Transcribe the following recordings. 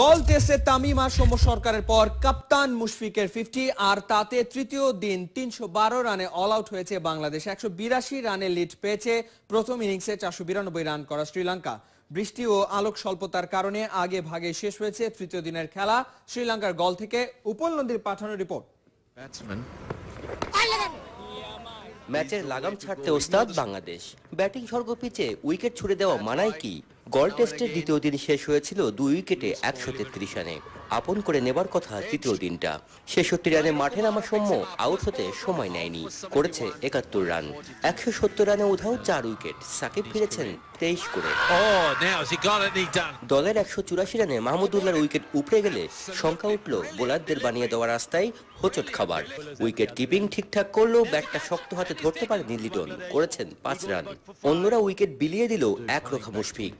গল টেস্টে তামিম আর সৌম্য সরকারের পর কাপ্তান মুশফিকের ফিফটি আর তাতে তৃতীয় দিন তিনশো বারো রানে অল আউট হয়েছে বাংলাদেশ। একশো বিরাশি রানে লিড পেয়েছে প্রথম ইনিংসে চারশো বিরানব্বই রান করা শ্রীলঙ্কা। বৃষ্টি ও আলোক স্বল্পতার কারণে আগে ভাগে শেষ হয়েছে তৃতীয় দিনের খেলা। শ্রীলঙ্কার গল থেকে উপল নদীর পাঠানো রিপোর্ট batsman. ম্যাচের লাগাম ছাড়তে ওস্তাদ বাংলাদেশ। ব্যাটিং স্বর্গ পিচে উইকেট ছুড়ে দেওয়া মানায় কি? গল টেস্টের দ্বিতীয় দিন শেষ হয়েছিল দুই উইকেটে একশো তেত্রিশ রানে। আপন করে নেবার কথা তৃতীয় দিনটা। ছেষট্টি রানে মাঠে নামা সৌম্য আউট হতে সময় নেয়নি। করেছে একাত্তর রান। একশো সত্তর রানে উধাও চার উইকেট। সাকিব ফিরেছেন তেইশ করে। Oh. দলের একশো চুরাশি রানে মাহমুদুল্লাহর উইকেট উপড়ে গেলে শঙ্কা উঠল বোলারদের বানিয়ে দেওয়া রাস্তায় হোচট খাবার। উইকেট কিপিং ঠিকঠাক করলেও ব্যাটটা শক্ত হাতে ধরতে পারেনি লিটন। করেছেন পাঁচ রান। অন্যরা উইকেট বিলিয়ে দিল এক রোখা মুশফিক।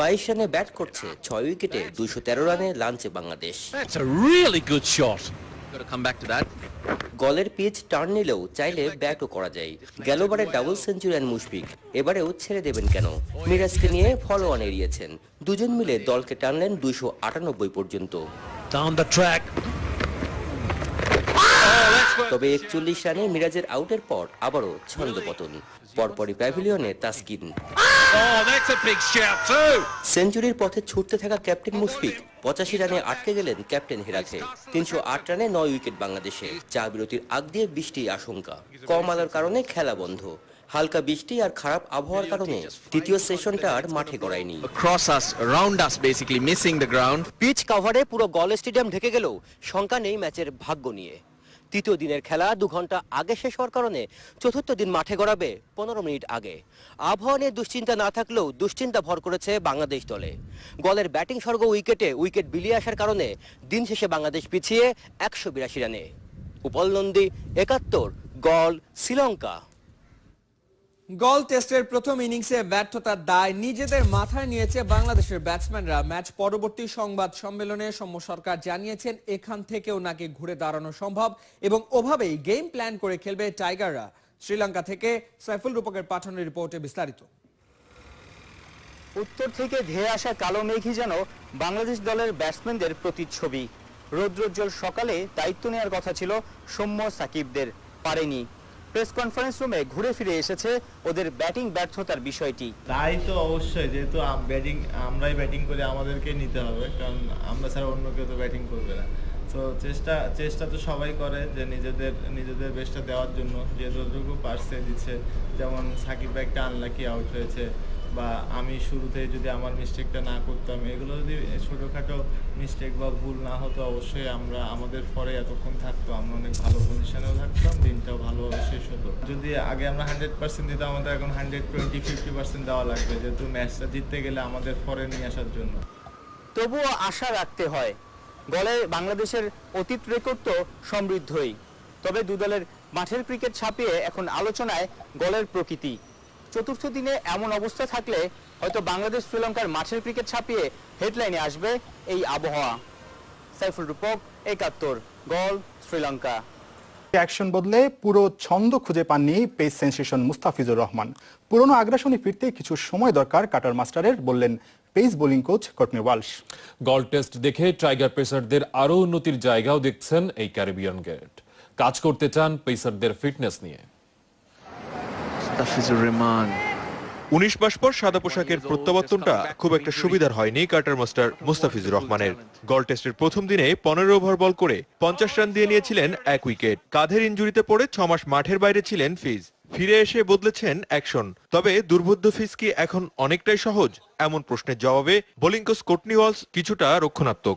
বাইশ রানে ব্যাট করছে ছয় উইকেটে দুইশো তেরো রানে লাঞ্চে Bangladesh. That's a really good shot. Got to come back to গলের পিচ টার্ন নিলেও চাইলে ব্যাটও করা যায়। গেলবারে ডাবল সেঞ্চুরি সেঞ্চুরিয়ান মুশফিক এবারেও ছেড়ে দেবেন কেন? মিরাজকে নিয়ে ফলো অন এড়িয়েছেন। দুজন মিলে দলকে টানলেন দুইশো আটানব্বই পর্যন্ত। Down the track. তবে একচল্লিশ রানে মিরাজের আউটের পর আবারও ছন্দ পতন। পরপরই প্যাভিলিয়নে তাসকিন। Oh. সেঞ্চুরির পথে ছুটতে থাকা ক্যাপ্টেন মুশফিক পঁচাশি রানে আটকে গেলেন ক্যাপ্টেন হেরাথে তিনশো আট রানে নয় উইকেট বাংলাদেশে চা বিরতির আগ দিয়ে বৃষ্টি আশঙ্কা। কম আলোর কারণে খেলা বন্ধ। হালকা বৃষ্টি আর খারাপ আবহাওয়ার কারণে তৃতীয় সেশনটা আর মাঠে গড়ায়নি। Across us, around us, basically missing the ground. Pitch কাভারে পুরো গল স্টেডিয়াম ঢেকে গেলেও শঙ্কা নেই ম্যাচের ভাগ্য নিয়ে। তৃতীয় দিনের খেলা দু ঘণ্টা আগে শেষ হওয়ার কারণে চতুর্থ দিন মাঠে গড়াবে পনেরো মিনিট আগে। আবহাওয়া নিয়ে দুশ্চিন্তা না থাকলেও দুশ্চিন্তা ভর করেছে বাংলাদেশ দলে। গলের ব্যাটিং স্বর্গ উইকেটে উইকেট বিলিয়ে আসার কারণে দিন শেষে বাংলাদেশ পিছিয়ে একশো বিরাশি রানে। উপল নন্দী একাত্তর, গল শ্রীলঙ্কা। গল টেস্টের প্রথম ইনিংসে ব্যর্থতার দায় নিজেদের মাথায় নিয়েছে বাংলাদেশের ব্যাটসম্যানরা। ম্যাচ পরবর্তী সংবাদ সম্মেলনে সৌম্য সরকার জানিয়েছেন, এখান থেকেও নাকি ঘুরে দাঁড়ানো সম্ভব এবং ওভাবেই গেম প্ল্যান করে খেলবে টাইগাররা শ্রীলঙ্কা থেকে সাইফুল রূপকের পাঠানো রিপোর্টে বিস্তারিত। উত্তর থেকে ধেয়ে আসা কালো মেঘই যেন বাংলাদেশ দলের ব্যাটসম্যানদের প্রতিচ্ছবি। রৌদ্রোজ্জ্বল সকালে দায়িত্ব নেওয়ার কথা ছিল সৌম্য সাকিবদের, পারেনি। প্রেস কনফারেন্স রুমে ঘুরে ফিরে এসেছে ওদের ব্যাটিং ব্যর্থতার বিষয়টি। তাই তো অবশ্যই, যেহেতু ব্যাটিং, আমরাই ব্যাটিং করে, আমাদেরকে নিতে হবে, কারণ আমরা ছাড়া অন্য কেউ তো ব্যাটিং করবে না। তো চেষ্টা চেষ্টা তো সবাই করে যে নিজেদের নিজেদের বেস্টটা দেওয়ার জন্য, যে যতটুকু পারছে দিচ্ছে। যেমন সাকিব একটা আনলাকি আউট হয়েছে, বা আমি শুরুতে যদি আমার মিস্টেকটা না করতাম, এগুলো যদি ছোটোখাটো মিস্টেক বা ভুল না হতো, অবশ্যই আমরা, আমাদের পরে এতক্ষণ থাকতো, আমরা অনেক ভালো পজিশনেও দিনটাও ভালোভাবে শেষ হতো। যদি আগে আমরা হান্ড্রেড পার্সেন্ট দিতাম, আমাদের এখন হান্ড্রেড টোয়েন্টি ফিফটি পার্সেন্ট দেওয়া লাগবে, যেহেতু ম্যাচটা জিততে গেলে আমাদের পরে নিয়ে আসার জন্য। তবুও আশা রাখতে হয়, গলে বাংলাদেশের অতীত রেকর্ড তো সমৃদ্ধই। তবে দু দলের মাঠের ক্রিকেট ছাপিয়ে এখন আলোচনায় গলের প্রকৃতি। চতুর্থ দিনে এমন অবস্থা থাকলে হয়তো বাংলাদেশ শ্রীলঙ্কার মাঠের ক্রিকেট ছাপিয়ে হেডলাইনে আসবে এই আবহাওয়া। সাইফুল রূপক, একাত্তর, গল, শ্রীলঙ্কা। অ্যাকশন বদলে পুরো ছন্দ খুঁজে পাননি পেস সেন্সেশন মুস্তাফিজুর রহমান। পুরনো আগ্রাসনে ফিরতে কিছু সময় দরকার কাটার মাস্টারের বললেন pace bowling coach Courtney Walsh. Galle test দেখে টাইগার পেসারদের আরও উন্নতির জায়গাও দেখছেন এই ক্যারিবিয়ান গেট। কাজ করতে চান পেসারদের ফিটনেস নিয়ে। মুস্তাফিজুর Rahman. উনিশ মাস পর সাদা পোশাকের প্রত্যাবর্তনটা খুব একটা সুবিধার হয়নি কার্টার মাস্টার মুস্তাফিজুর রহমানের। গল টেস্টের প্রথম দিনে পনেরো ওভার বল করে পঞ্চাশ রান দিয়ে নিয়েছিলেন এক উইকেট। কাঁধের ইঞ্জুরিতে পড়ে ছ মাস মাঠের বাইরে ছিলেন ফিজ। ফিরে এসে বদলেছেন অ্যাকশন। তবে দুর্বোধ্য ফিজ কি এখন অনেকটাই সহজ? এমন প্রশ্নের জবাবে বোলিং কোচ কোটনি ওয়ালস কিছুটা রক্ষণাত্মক।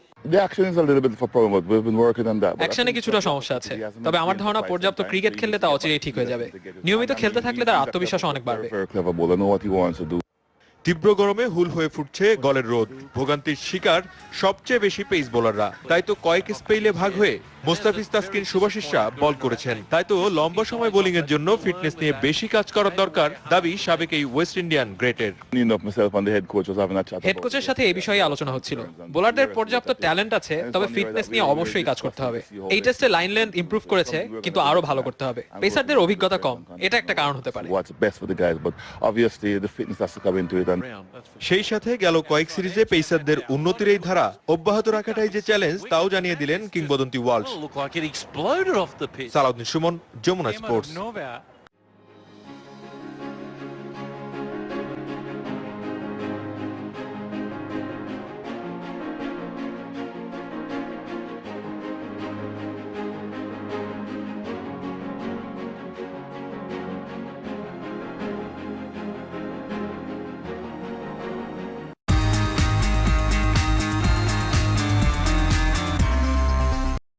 তীব্র গরমে হুল হয়ে ফুটছে গলের রোদ। ভোগান্তির শিকার সবচেয়ে বেশি পেস বোলাররা তাই তো কয়েক স্পেইলে ভাগ হয়ে মোস্তাফিজ তাসকিন সুভাশিসরা বল করেছেন। তাই তো লম্বা সময় বোলিং এর জন্য ফিটনেস নিয়ে বেশি কাজ করার দরকার দাবি সাবেক এই ওয়েস্ট ইন্ডিয়ান গ্রেটের হেড কোচের সাথে এই বিষয়ে আলোচনা হচ্ছিল। বোলারদের পর্যাপ্ত ট্যালেন্ট আছে তবে ফিটনেস নিয়ে অবশ্যই কাজ করতে হবে। এই টেস্টে লাইন লেন্থ ইমপ্রুভ করেছে কিন্তু আরও ভালো করতে হবে। পেসারদের অভিজ্ঞতা কম এটা একটা কারণ হতে পারে। সেই সাথে গেল কয়েক সিরিজে পেসারদের উন্নতির এই ধারা অব্যাহত রাখাটাই যে চ্যালেঞ্জ তাও জানিয়ে দিলেন কিংবদন্তি world looked like it exploded off the pitch. Salahuddin Shumon, Jumuna Sports.